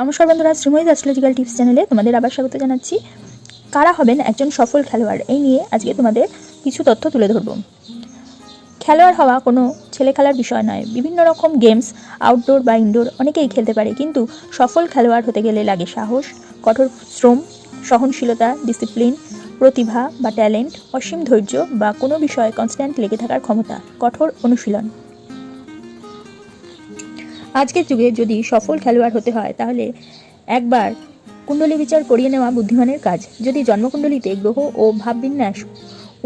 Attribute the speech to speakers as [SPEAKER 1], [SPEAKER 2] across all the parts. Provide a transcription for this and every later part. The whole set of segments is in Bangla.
[SPEAKER 1] নমস্কার বন্ধুরা, শ্রীময়ী অ্যাস্ট্রোলজিক্যাল টিপস চ্যানেলে তোমাদের আবার স্বাগত জানাচ্ছি। কারা হবেন একজন সফল খেলোয়াড়? এই নিয়ে আজকে তোমাদের কিছু তথ্য তুলে ধরব। খেলোয়াড় হওয়া কোনো ছেলে খেলার বিষয় নয়। বিভিন্ন রকম গেমস আউটডোর বা ইনডোর অনেকেই খেলতে পারে, কিন্তু সফল খেলোয়াড় হতে গেলে লাগে সাহস, কঠোর শ্রম, সহনশীলতা ডিসিপ্লিন প্রতিভা বা ট্যালেন্ট অসীম ধৈর্য বা কোনো বিষয়ে কনস্ট্যান্ট লেগে থাকার ক্ষমতা, কঠোর অনুশীলন। আজকের যুগে যদি সফল খেলোয়াড় হতে হয়, তাহলে একবার কুণ্ডলী বিচার করিয়ে নেওয়া বুদ্ধিমানের কাজ। যদি জন্মকুণ্ডলিতে গ্রহ ও ভাববিন্যাস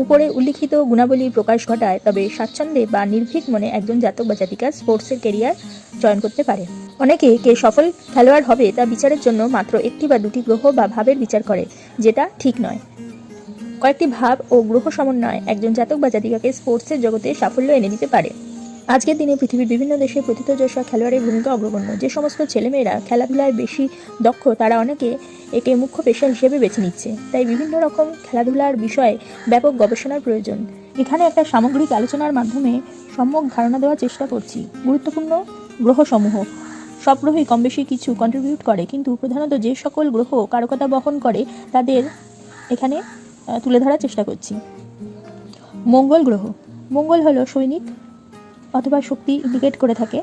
[SPEAKER 1] উপরে উল্লিখিত গুণাবলী প্রকাশ ঘটায়, তবে স্বাচ্ছন্দ্যে বা নির্ভীক মনে একজন জাতক বা জাতিকা স্পোর্টসের কেরিয়ার চয়ন করতে পারে। অনেকে কে সফল খেলোয়াড় হবে, তা বিচারের জন্য মাত্র একটি বা দুটি গ্রহ বা ভাবের বিচার করে, যেটা ঠিক নয়। কয়েকটি ভাব ও গ্রহ সমন্বয় একজন জাতক বা জাতিকাকে স্পোর্টসের জগতে সাফল্য এনে দিতে পারে। আজকের দিনে পৃথিবীর বিভিন্ন দেশে প্রথিতযশা খেলোয়াড়ের ভূমিকা অগ্রগণ্য। যে সমস্ত ছেলেমেয়েরা খেলাধুলায় বেশি দক্ষ, তারা অনেকে একে মুখ্য পেশা হিসেবে বেছে নিচ্ছে। তাই বিভিন্ন রকম খেলাধুলার বিষয়ে ব্যাপক গবেষণার প্রয়োজন। এখানে একটা সামগ্রিক আলোচনার মাধ্যমে সম্যক ধারণা দেওয়ার চেষ্টা করছি। গুরুত্বপূর্ণ গ্রহসমূহ। সব গ্রহই কম বেশি কিছু কন্ট্রিবিউট করে, কিন্তু প্রধানত যে সকল গ্রহ কারকতা বহন করে, তাদের এখানে তুলে ধরার চেষ্টা করছি। মঙ্গল গ্রহ। মঙ্গল হলো সৈনিক অথবা শক্তি ইন্ডিকেট করে থাকে।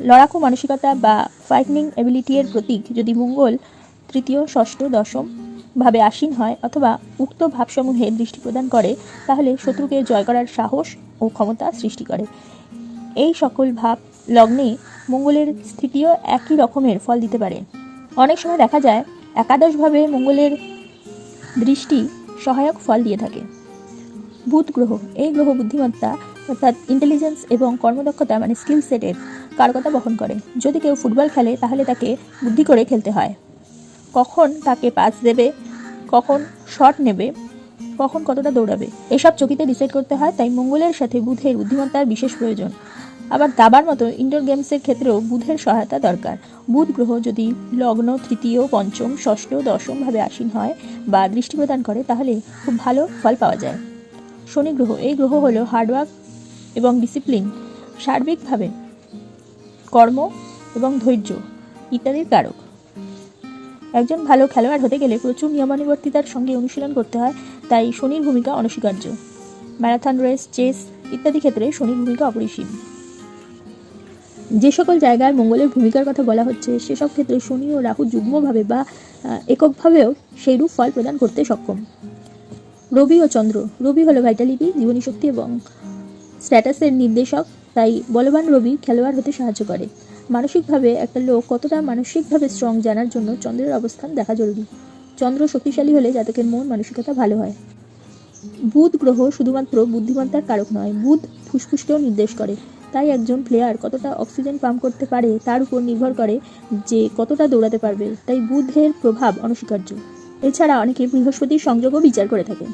[SPEAKER 1] লড়াকু মানসিকতা বা ফাইটিং এবিলিটি এর প্রতীক যদি মঙ্গল, তৃতীয়, ষষ্ঠ, দশম ভাবে আসীন হয় অথবা উক্ত ভাবসমূহে দৃষ্টি প্রদান করে, তাহলে শত্রুকে জয় করার সাহস ও ক্ষমতা সৃষ্টি করে। এই সকল ভাব লগ্নে মঙ্গলের স্থিতিও একই রকমের ফল দিতে পারে। অনেক সময় দেখা যায় একাদশভাবে মঙ্গলের দৃষ্টি সহায়ক ফল দিয়ে থাকে। বুধ গ্রহ। এই গ্রহ বুদ্ধিমত্তা অর্থাৎ ইন্টেলিজেন্স এবং কর্মদক্ষতা মানে স্কিল সেটের কারকতা বহন করে। যদি কেউ ফুটবল খেলে, তাহলে তাকে বুদ্ধি করে খেলতে হয়। কখন তাকে পাস দেবে? কখন শট নেবে? কখন কতটা দৌড়াবে? এসব চকিতে ডিসাইড করতে হয়, তাই মঙ্গলের সাথে বুধের বুদ্ধিমত্তার বিশেষ প্রয়োজন। আবার দাবার মতো ইনডোর গেমসের ক্ষেত্রেও বুধের সহায়তা দরকার। বুধ গ্রহ যদি লগ্ন, তৃতীয়, পঞ্চম, ষষ্ঠ দশমভাবে আসীন হয় বা দৃষ্টি প্রদান করে, তাহলে খুব ভালো ফল পাওয়া যায়। শনি গ্রহ। এই গ্রহ হলো হার্ডওয়ার্ক এবং ডিসিপ্লিন সার্বিকভাবে কর্ম এবং ধৈর্য ইত্যাদির কারক। একজন ভালো খেলোয়াড় হতে গেলে প্রচুর নিয়মানুবর্তিতার সঙ্গে অনুশীলন করতে হয়, তাই শনির ভূমিকা অনস্বীকার্য। ম্যারাথন রেস, চেস ইত্যাদি ক্ষেত্রে শনির ভূমিকা অপরিসীম। যে সকল জায়গায় মঙ্গলের ভূমিকার কথা বলা হচ্ছে, সেসব ক্ষেত্রে শনি ও রাহু যুগ্মভাবে বা এককভাবেও সেইরূপ ফল প্রদান করতে সক্ষম। রবি ও চন্দ্র। রবি হলো ভাইটালিটি জীবনী শক্তি এবং স্ট্যাটাসের নির্দেশক। তাই বলবান রবি খেলোয়াড় হতে সাহায্য করে। মানসিকভাবে একটা লোক কতটা মানসিকভাবে স্ট্রং জানার জন্য চন্দ্রের অবস্থান দেখা জরুরি। চন্দ্র শক্তিশালী হলে জাতকের মন, মানসিকতা ভালো হয়। বুধ গ্রহ শুধুমাত্র বুদ্ধিমত্তার কারক নয়, বুধ ফুসফুসকেও নির্দেশ করে। তাই একজন প্লেয়ার কতটা অক্সিজেন পাম্প করতে পারে তার উপর নির্ভর করে যে কতটা দৌড়াতে পারবে। তাই বুধের প্রভাব অনস্বীকার্য। এছাড়া অনেকে বৃহস্পতির সংযোগও বিচার করে থাকে।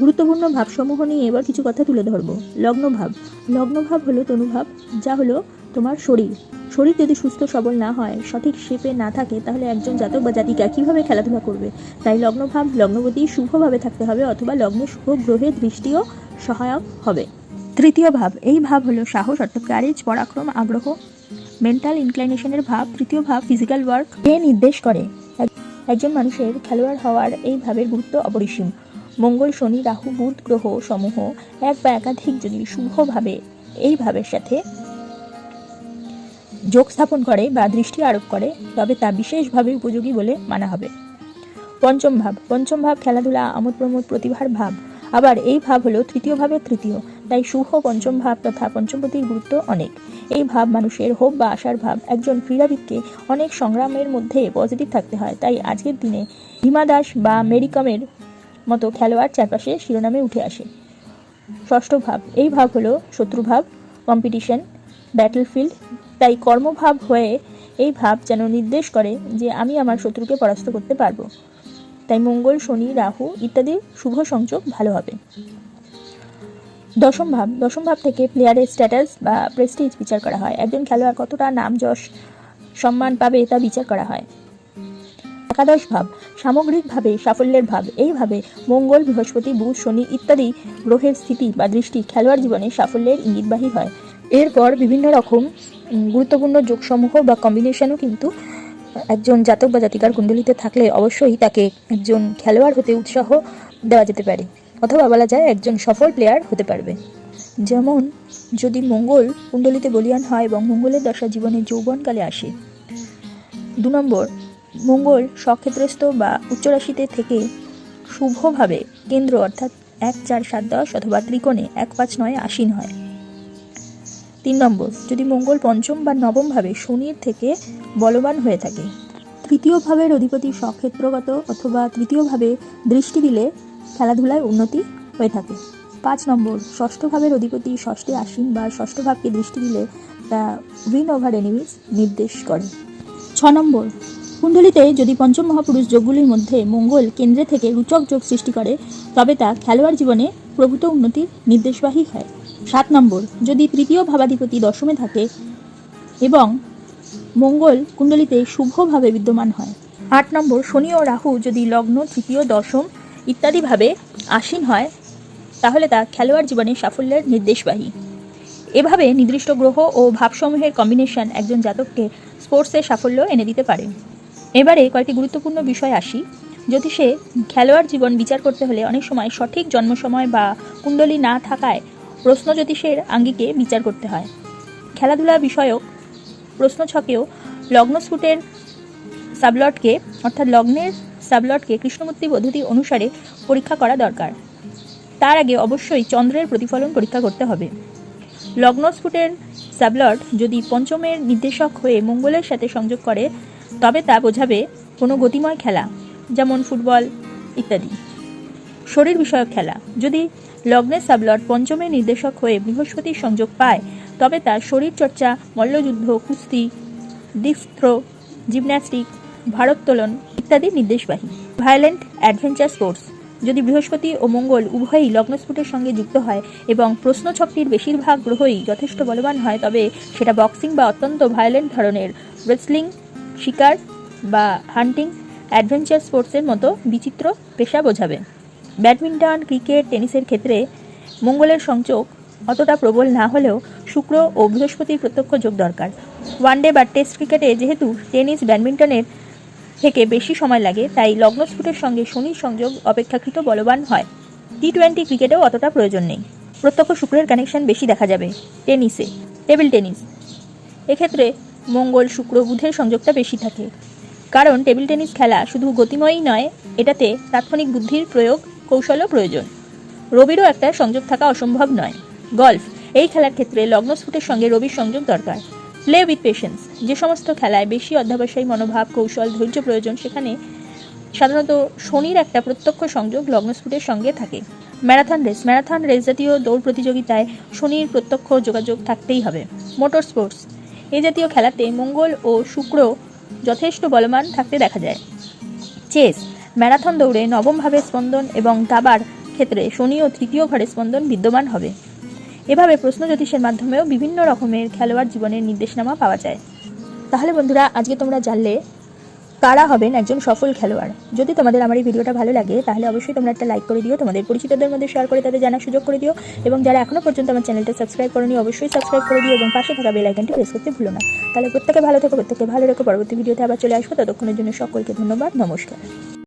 [SPEAKER 1] গুরুত্বপূর্ণ ভাবসমূহ নিয়ে এবার কিছু কথা তুলে ধরবো। লগ্নভাব। লগ্নভাব হলো তনুভাব, যা হলো তোমার শরীর। শরীর যদি সুস্থ সবল না হয়, সঠিক শেপে না থাকে, তাহলে একজন জাতক বা জাতিকা কীভাবে খেলাধুলা করবে? তাই লগ্নভাব লগ্নবতী শুভভাবে থাকতে হবে অথবা লগ্নে শুভ গ্রহের দৃষ্টিও সহায়ক হবে। তৃতীয় ভাব। এই ভাব হলো সাহস, অর্থাৎ কারেজ পরাক্রম, আগ্রহ। মেন্টাল ইনক্লাইনেশনের ভাব। তৃতীয় ভাব ফিজিক্যাল ওয়ার্ক এ নির্দেশ করে। একজন মানুষের খেলোয়াড় হওয়ার এই ভাবের গুরুত্ব অপরিসীম। মঙ্গল, শনি, রাহু, বুধ গ্রহ সমূহ এক বা একাধিক যদি শুভভাবে এই ভাবের সাথে যোগ স্থাপন করে বা দৃষ্টি আরোপ করে, তবে তা বিশেষভাবে উপযোগী বলে মানা হবে। পঞ্চম ভাব পঞ্চম ভাব খেলাধুলা আমোদ প্রমোদ প্রতিভার ভাব। আবার এই ভাব হলো তৃতীয় ভাবের তৃতীয়। তাই শুভ পঞ্চম ভাব তথা পঞ্চমপতির গুরুত্ব অনেক। এই ভাব মানুষের হোপ বা আশার ভাব, একজন ক্রীড়াবিদকে অনেক সংগ্রামের মধ্যে পজিটিভ থাকতে হয়। তাই আজকের দিনে হিমা দাস বা মেরিকমের মতো খেলোয়াড় চারপাশে শিরোনামে উঠে আসে। ষষ্ঠ ভাব, এই ভাব হলো শত্রুভাব কম্পিটিশন ব্যাটলফিল্ড তাই কর্মভাব হয়ে এই ভাব যেন নির্দেশ করে যে আমি আমার শত্রুকে পরাস্ত করতে পারব। তাই মঙ্গল, শনি, রাহু ইত্যাদি শুভ সংযোগ ভালো হবে। দশম ভাব দশম ভাব থেকে প্লেয়ারের স্ট্যাটাস বা প্রেস্টিজ বিচার করা হয়। একজন খেলোয়াড় কতটা নাম, যশ, সম্মান পাবে তা বিচার করা হয়। একাদশ ভাব সামগ্রিকভাবে সাফল্যের ভাব। এইভাবে মঙ্গল, বৃহস্পতি, বুধ, শনি ইত্যাদি গ্রহের স্থিতি বা দৃষ্টি খেলোয়াড় জীবনে সাফল্যের ইঙ্গিতবাহী হয়। এরপর বিভিন্ন রকম গুরুত্বপূর্ণ যোগসমূহ বা কম্বিনেশনও কিন্তু একজন জাতক বা জাতিকার কুণ্ডলিতে থাকলে অবশ্যই তাকে একজন খেলোয়াড় হতে উৎসাহ দেওয়া যেতে পারে। অথবা বলা যায় একজন সফল প্লেয়ার হতে পারবে। যেমন, যদি মঙ্গল কুণ্ডলিতে বলিয়ান হয় এবং মঙ্গলের দশা জীবনে যৌবনকালে আসে। দু নম্বর, মঙ্গল স্বক্ষেত্রস্থ বা উচ্চরাশিতে থেকে শুভভাবে কেন্দ্র অর্থাৎ এক চার সাত দশ অথবা ত্রিকোণে এক পাঁচ নয় আশ্বিন হয়। তিন নম্বর, যদি মঙ্গল পঞ্চম বা নবমভাবে শনির থেকে বলবান হয়ে থাকে। তৃতীয় ভাবের অধিপতি স্বক্ষেত্রগত অথবা তৃতীয়ভাবে দৃষ্টি দিলে খেলাধুলায় উন্নতি হয়ে থাকে। পাঁচ নম্বর, ষষ্ঠ ভাবের অধিপতি ষষ্ঠে আশ্বিন বা ষষ্ঠ ভাবকে দৃষ্টি দিলে তা উইন ওভার এনিমিস নির্দেশ করে। ছ নম্বর, কুণ্ডলিতে যদি পঞ্চম মহাপুরুষ যোগগুলির মধ্যে মঙ্গল কেন্দ্রে থেকে রুচক যোগ সৃষ্টি করে, তবে তা খেলোয়াড় জীবনে প্রভূত উন্নতির নির্দেশবাহী হয়। সাত নম্বর, যদি তৃতীয় ভাবাধিপতি দশমে থাকে এবং মঙ্গল কুণ্ডলিতে শুভভাবে বিদ্যমান হয়। আট নম্বর, শনি ও রাহু যদি লগ্ন তৃতীয়, দশম ইত্যাদিভাবে আসীন হয়, তাহলে তা খেলোয়াড় জীবনে সাফল্যের নির্দেশবাহী। এভাবে নির্দিষ্ট গ্রহ ও ভাবসমূহের কম্বিনেশন একজন জাতককে স্পোর্টসে সাফল্য এনে দিতে পারে। এবারে কয়েকটি গুরুত্বপূর্ণ বিষয় আসি জ্যোতিষে খেলোয়াড় জীবন বিচার করতে হলে অনেক সময় সঠিক জন্ম সময় বা কুণ্ডলী না থাকায় প্রশ্ন জ্যোতিষের আঙ্গিকে বিচার করতে হয়। খেলাধুলা বিষয়ক প্রশ্ন ছকেও লগ্নস্ফুটের সাবলটকে, অর্থাৎ লগ্নের সাবলটকে কৃষ্ণমূর্তি পদ্ধতি অনুসারে পরীক্ষা করা দরকার। তার আগে অবশ্যই চন্দ্রের প্রতিফলন পরীক্ষা করতে হবে। লগ্নস্ফুটের সাবলট যদি পঞ্চমের নির্দেশক হয়ে মঙ্গলের সাথে সংযোগ করে, তবে তা বোঝাবে কোনো গতিময় খেলা, যেমন ফুটবল ইত্যাদি। শরীর বিষয়ক খেলা, যদি লগ্নের সাবলট পঞ্চমের নির্দেশক হয়ে বৃহস্পতির সংযোগ পায়, তবে তার শরীরচর্চা, মল্লযুদ্ধ, কুস্তি, ডিস্ক থ্রো, জিমন্যাস্টিক ভারোত্তোলন ইত্যাদি নির্দেশবাহী। ভায়োলেন্ট অ্যাডভেঞ্চার স্পোর্টস, যদি বৃহস্পতি ও মঙ্গল উভয়ই লগ্নস্ফুটের সঙ্গে যুক্ত হয় এবং প্রশ্নছকটির বেশিরভাগ গ্রহই যথেষ্ট বলবান হয়, তবে সেটা বক্সিং বা অত্যন্ত ভায়োলেন্ট ধরনের রেসলিং, শিকার বা হান্টিং অ্যাডভেঞ্চার স্পোর্টসের মতো বিচিত্র পেশা বোঝাবে। ব্যাডমিন্টন, ক্রিকেট, টেনিসের ক্ষেত্রে মঙ্গলের সংযোগ অতটা প্রবল না হলেও শুক্র ও বৃহস্পতির প্রত্যক্ষ যোগ দরকার। ওয়ানডে বা টেস্ট ক্রিকেটে যেহেতু টেনিস, ব্যাডমিন্টনের থেকে বেশি সময় লাগে, তাই লগ্নস্ফুটের সঙ্গে শনির সংযোগ অপেক্ষাকৃত বলবান হয়। টি টোয়েন্টি ক্রিকেটেও অতটা প্রয়োজন নেই। প্রত্যক্ষ শুক্রের কানেকশন বেশি দেখা যাবে। টেনিসে, টেবিল টেনিস। এক্ষেত্রে মঙ্গল, শুক্র, বুধের সংযোগটা বেশি থাকে। কারণ টেবিল টেনিস খেলা শুধু গতিময়ই নয়, এটাতে তাৎক্ষণিক বুদ্ধির প্রয়োগ, কৌশলও প্রয়োজন। রবিরও একটা সংযোগ থাকা অসম্ভব নয়। গল্ফ, এই খেলার ক্ষেত্রে লগ্নস্ফুটের সঙ্গে রবির সংযোগ দরকার। প্লে উইথ পেশেন্স যে সমস্ত খেলায় বেশি অধ্যাবসায়ী মনোভাব, কৌশল, ধৈর্য প্রয়োজন, সেখানে সাধারণত শনির একটা প্রত্যক্ষ সংযোগ লগ্নস্ফুটের সঙ্গে থাকে। ম্যারাথন রেস ম্যারাথন রেস জাতীয় দৌড় প্রতিযোগিতায় শনির প্রত্যক্ষ যোগাযোগ থাকতেই হবে। মোটর স্পোর্টস এই জাতীয় খেলাতে মঙ্গল ও শুক্র যথেষ্ট বলমান থাকতে দেখা যায়। চেস ম্যারাথন দৌড়ে নবমভাবে স্পন্দন এবং দাবার ক্ষেত্রে শনি ও তৃতীয় ঘরে স্পন্দন বিদ্যমান হবে। এভাবে প্রশ্ন জ্যোতিষের মাধ্যমেও বিভিন্ন রকমের খেলোয়াড় জীবনের নির্দেশনামা পাওয়া যায়। তাহলে বন্ধুরা, আজকে তোমরা জানলে কারা হবেন একজন সফল খেলোয়াড়। যদি তোমাদের আমার এই ভিডিওটা ভালো লাগে, তাহলে অবশ্যই তোমরা একটা লাইক করে দিও, তোমাদের পরিচিতদের মধ্যে শেয়ার করে তাদের জানার সুযোগ করে দিও এবং যারা এখনও পর্যন্ত আমার চ্যানেলটা সাবস্ক্রাইব করনি, অবশ্যই সাবস্ক্রাইব করে দিও এবং পাশে থাকা বেল আইকনটি প্রেস করতে ভুলো না। তাহলে প্রত্যেকে ভালো থেকো, প্রত্যেকে ভালো রেখো, পরবর্তী ভিডিওতে আবার চলে আসব। ততক্ষণের জন্য সকলকে ধন্যবাদ, নমস্কার।